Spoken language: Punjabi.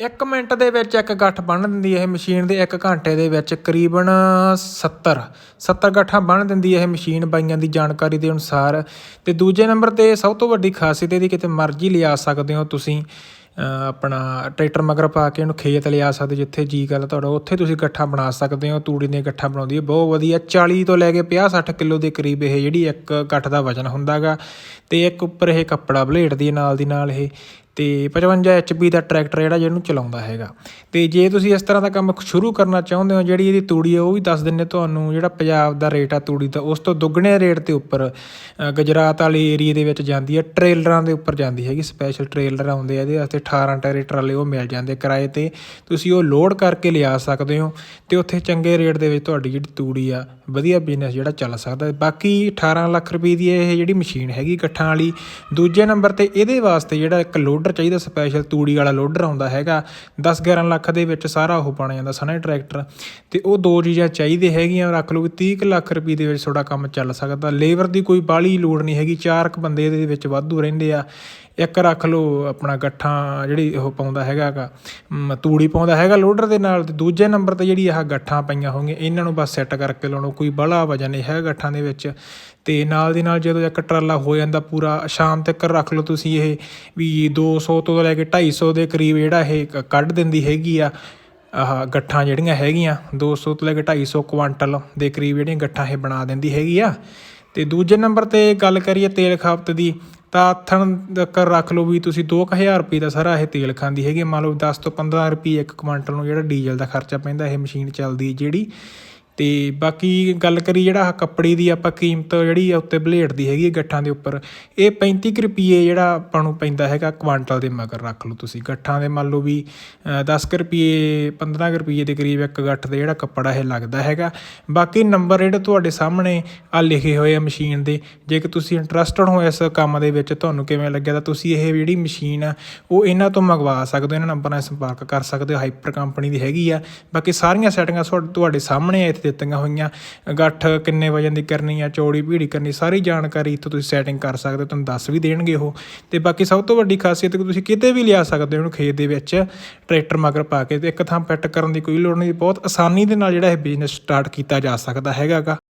1 ਮਿੰਟ ਦੇ ਵਿੱਚ ਇੱਕ ਗੱਠ ਬੰਨ ਦਿੰਦੀ ਇਹ ਮਸ਼ੀਨ ਦੇ 1 ਘੰਟੇ ਦੇ ਵਿੱਚ ਕਰੀਬਨ 70 70 ਗੱਠਾਂ ਬੰਨ ਦਿੰਦੀ ਇਹ ਮਸ਼ੀਨ ਬਾਈਆਂ ਦੀ ਜਾਣਕਾਰੀ ਦੇ ਅਨੁਸਾਰ। ਤੇ ਦੂਜੇ ਨੰਬਰ ਤੇ ਸਭ ਤੋਂ ਵੱਡੀ ਖਾਸੀਅਤ ਇਹਦੀ ਕਿਤੇ ਮਰਜ਼ੀ ਲਿਆ ਸਕਦੇ ਹੋ ਤੁਸੀਂ ਆਪਣਾ ਟਰੈਕਟਰ ਮਗਰ ਪਾ ਕੇ ਇਹਨੂੰ ਖੇਤ ਲਿਆ ਸਕਦੇ ਜਿੱਥੇ ਜੀ ਗੱਲ ਤੁਹਾਡਾ, ਉੱਥੇ ਤੁਸੀਂ ਗੱਠਾਂ ਬਣਾ ਸਕਦੇ ਹੋ, ਤੂੜੀ ਦੀਆਂ ਗੱਠਾਂ ਬਣਾਉਂਦੀ ਹੈ, ਬਹੁਤ ਵਧੀਆ 40 ਤੋਂ ਲੈ ਕੇ 50 60 ਕਿਲੋ ਦੇ ਕਰੀਬ ਇਹ ਜਿਹੜੀ ਇੱਕ ਗੱਠ ਦਾ ਵਜਨ ਹੁੰਦਾਗਾ। ਤੇ ਇੱਕ ਉੱਪਰ ਇਹ ਕੱਪੜਾ ਬਲੇਡ ਦੀ ਨਾਲ ਦੀ ਨਾਲ ਇਹ ਅਤੇ ਪਚਵੰਜਾ 55 ਪੀ ਦਾ ਟਰੈਕਟਰ ਜਿਹੜਾ ਜਿਹਨੂੰ ਚਲਾਉਂਦਾ ਹੈਗਾ। ਅਤੇ ਜੇ ਤੁਸੀਂ ਇਸ ਤਰ੍ਹਾਂ ਦਾ ਕੰਮ ਸ਼ੁਰੂ ਕਰਨਾ ਚਾਹੁੰਦੇ ਹੋ, ਜਿਹੜੀ ਇਹਦੀ ਤੂੜੀ ਹੈ ਉਹ ਵੀ ਦੱਸ ਦਿੰਦੇ ਤੁਹਾਨੂੰ, ਜਿਹੜਾ ਪੰਜਾਬ ਦਾ ਰੇਟ ਆ ਤੂੜੀ ਦਾ, ਉਸ ਤੋਂ ਦੁੱਗਣੇ ਰੇਟ ਤੇ ਉੱਪਰ ਗੁਜਰਾਤ ਵਾਲੇ ਏਰੀਏ ਦੇ ਵਿੱਚ ਜਾਂਦੀ ਹੈ ਟ੍ਰੇਲਰਾਂ ਦੇ ਉੱਪਰ ਜਾਂਦੀ ਹੈਗੀ ਸਪੈਸ਼ਲ ਟ੍ਰੇਲਰ ਆਉਂਦੇ ਆ, ਇਹਦੇ ਵਾਸਤੇ 18 ਟਰੈਕਟਰ ਵਾਲੇ ਉਹ ਮਿਲ ਜਾਂਦੇ ਕਿਰਾਏ ਤੇ। ਤੁਸੀਂ ਉਹ ਲੋਡ ਕਰਕੇ ਲਿਆ ਸਕਦੇ ਹੋ ਤੇ ਉੱਥੇ ਚੰਗੇ ਰੇਟ ਦੇ ਵਿੱਚ ਤੁਹਾਡੀ ਜਿਹੜੀ ਤੂੜੀ ਆ, ਵਧੀਆ ਬਿਜ਼ਨਸ ਜਿਹੜਾ ਚੱਲ ਸਕਦਾ। ਬਾਕੀ 18 ਲੱਖ ਰੁਪਏ ਦੀ ਇਹ ਜਿਹੜੀ ਮਸ਼ੀਨ ਹੈਗੀ ਇਕੱਠਾਂ ਵਾਲੀ, ਦੂਜੇ ਨੰਬਰ ਤੇ ਇਹਦੇ ਵਾਸਤੇ ਜਿਹੜਾ ਇੱਕ ਲੋਡ ਲੋਡਰ ਚਾਹੀਦਾ ਸਪੈਸ਼ਲ ਤੂੜੀ ਵਾਲਾ ਲੋਡਰ ਆਉਂਦਾ ਹੈਗਾ। 10 11 ਲੱਖ ਦੇ ਵਿੱਚ ਸਾਰਾ ਉਹ ਬਣ ਜਾਂਦਾ, ਸਣੇ ਟਰੈਕਟਰ। ਤੇ ਉਹ ਦੋ ਚੀਜ਼ਾਂ ਚਾਹੀਦੇ ਹੈਗੀਆਂ, ਰੱਖ ਲਓ ਵੀ 30 ਕੁ ਲੱਖ ਰੁਪਏ ਦੇ ਵਿੱਚ ਤੁਹਾਡਾ ਕੰਮ ਚੱਲ ਸਕਦਾ। ਲੇਬਰ ਦੀ ਕੋਈ ਬਾਹਲੀ ਲੋੜ ਨਹੀਂ ਹੈਗੀ, ਚਾਰ ਕੁ ਬੰਦੇ ਇਹਦੇ ਵਿੱਚ ਵਾਧੂ ਰਹਿੰਦੇ ਆ। ਇੱਕ ਰੱਖ ਲਓ ਆਪਣਾ ਗੱਠਾਂ ਜਿਹੜੀ ਉਹ ਪਾਉਂਦਾ ਹੈਗਾ ਗਾ ਤੂੜੀ ਪਾਉਂਦਾ ਹੈਗਾ ਲੋਡਰ ਦੇ ਨਾਲ ਅਤੇ ਦੂਜੇ ਨੰਬਰ ਤੇ ਜਿਹੜੀ ਆਹ ਗੱਠਾਂ ਪਈਆਂ ਹੋਣਗੀਆਂ, ਇਹਨਾਂ ਨੂੰ ਬਸ ਸੈੱਟ ਕਰਕੇ ਲਾਉਣੋ, ਕੋਈ ਬੜਾ ਵਜਨ ਨਹੀਂ ਹੈ ਗੱਠਾਂ ਦੇ ਵਿੱਚ। ਅਤੇ ਨਾਲ ਦੀ ਨਾਲ ਜਦੋਂ ਇੱਕ ਟਰਾਲਾ ਹੋ ਜਾਂਦਾ ਪੂਰਾ, ਸ਼ਾਮ ਤੱਕ ਰੱਖ ਲਓ ਤੁਸੀਂ ਇਹ ਵੀ ਦੋ ਸੌ ਤੋਂ ਲੈ ਕੇ ਢਾਈ ਸੌ ਦੇ ਕਰੀਬ ਜਿਹੜਾ ਇਹ ਕੱਢ ਦਿੰਦੀ ਹੈਗੀ ਆ, ਆਹ ਗੱਠਾਂ ਜਿਹੜੀਆਂ ਹੈਗੀਆਂ 200 ਤੋਂ ਲੈ ਕੇ 250 ਕੁਆਂਟਲ ਦੇ ਕਰੀਬ ਜਿਹੜੀਆਂ ਗੱਠਾਂ ਇਹ ਬਣਾ ਦਿੰਦੀ ਹੈਗੀ ਆ। ਤੇ ਦੂਜੇ ਨੰਬਰ ਤੇ ਗੱਲ ਕਰੀਏ ਤੇਲ ਖਪਤ ਦੀ ਤਾਂ ਆਥਣ ਤੱਕ ਰੱਖ ਲਓ ਵੀ ਤੁਸੀਂ 2000 ਰੁਪਏ ਦਾ ਸਾਰਾ ਇਹ ਤੇਲ ਖਾਂਦੀ ਹੈਗੀ ਮੰਨ ਲਓ 10 ਤੋਂ 15 ਰੁਪਏ ਇੱਕ ਕੁਆਂਟਲ ਨੂੰ ਜਿਹੜਾ ਡੀਜ਼ਲ ਦਾ ਖਰਚਾ ਪੈਂਦਾ, ਇਹ ਮਸ਼ੀਨ ਚੱਲਦੀ ਹੈ ਜਿਹੜੀ ਅਤੇ ਬਾਕੀ ਗੱਲ ਕਰੀ ਜਿਹੜਾ ਕੱਪੜੇ ਦੀ ਆਪਾਂ ਕੀਮਤ ਜਿਹੜੀ ਆ ਉੱਤੇ ਬਲੇਡ ਦੀ ਹੈਗੀ ਗੱਠਾਂ ਦੇ ਉੱਪਰ, ਇਹ 35 ਕੁ ਰੁਪਈਏ ਜਿਹੜਾ ਆਪਾਂ ਨੂੰ ਪੈਂਦਾ ਹੈਗਾ ਕੁਆਂਟਲ ਦੇ ਮਗਰ ਰੱਖ ਲਓ ਤੁਸੀਂ। ਗੱਠਾਂ ਦੇ ਮੰਨ ਲਓ ਵੀ ਦਸ ਕੁ ਰੁਪਈਏ, ਪੰਦਰਾਂ ਕੁ ਰੁਪਈਏ ਦੇ ਕਰੀਬ ਇੱਕ ਗੱਠ ਦੇ ਜਿਹੜਾ ਕੱਪੜਾ ਇਹ ਲੱਗਦਾ ਹੈਗਾ। ਬਾਕੀ ਨੰਬਰ ਜਿਹੜੇ ਤੁਹਾਡੇ ਸਾਹਮਣੇ ਆ ਲਿਖੇ ਹੋਏ ਆ ਮਸ਼ੀਨ ਦੇ। ਜੇਕਰ ਤੁਸੀਂ ਇੰਟਰਸਟਡ ਹੋ ਇਸ ਕੰਮ ਦੇ ਵਿੱਚ, ਤੁਹਾਨੂੰ ਕਿਵੇਂ ਲੱਗਿਆ ਤਾਂ ਤੁਸੀਂ ਇਹ ਜਿਹੜੀ ਮਸ਼ੀਨ ਆ, ਉਹ ਇਹਨਾਂ ਤੋਂ ਮੰਗਵਾ ਸਕਦੇ ਹੋ, ਇਹਨਾਂ ਨੰਬਰਾਂ ਨਾਲ ਸੰਪਰਕ ਕਰ ਸਕਦੇ ਹੋ, ਹਾਈਪਰ ਕੰਪਨੀ ਦੀ ਹੈਗੀ ਆ। ਬਾਕੀ ਸਾਰੀਆਂ ਸੈਟਿੰਗਾਂ ਤੁਹਾਡੇ ਤੁਹਾਡੇ ਸਾਹਮਣੇ ਆ, ਇੱਥੇ ਦਿੱਤੀਆਂ ਹੋਈਆਂ। ਗੱਠ ਕਿੰਨੇ ਵਜਨ ਦੀ ਕਰਨੀ ਆ, ਚੌੜੀ ਭੀੜੀ ਕਰਨੀ, ਸਾਰੀ ਜਾਣਕਾਰੀ ਇੱਥੋਂ ਤੁਸੀਂ ਸੈਟਿੰਗ ਕਰ ਸਕਦੇ ਹੋ, ਤੁਹਾਨੂੰ ਦੱਸ ਵੀ ਦੇਣਗੇ ਉਹ। ਤੇ ਬਾਕੀ ਸਭ ਤੋਂ ਵੱਡੀ ਖਾਸੀਅਤ ਕਿ ਤੁਸੀਂ ਕਿਤੇ ਵੀ ਲਿਆ ਸਕਦੇ ਹੋ ਉਹਨੂੰ ਖੇਤ ਦੇ ਵਿੱਚ, ਟਰੈਕਟਰ ਮਗਰ ਪਾ ਕੇ, ਤੇ ਇੱਕ ਥਾਂ ਫਿੱਟ ਕਰਨ ਦੀ ਕੋਈ ਲੋੜ ਨਹੀਂ, ਬਹੁਤ ਆਸਾਨੀ ਦੇ ਨਾਲ ਜਿਹੜਾ ਇਹ ਬਿਜ਼ਨਸ ਸਟਾਰਟ ਕੀਤਾ ਜਾ ਸਕਦਾ ਹੈਗਾ ਗਾ।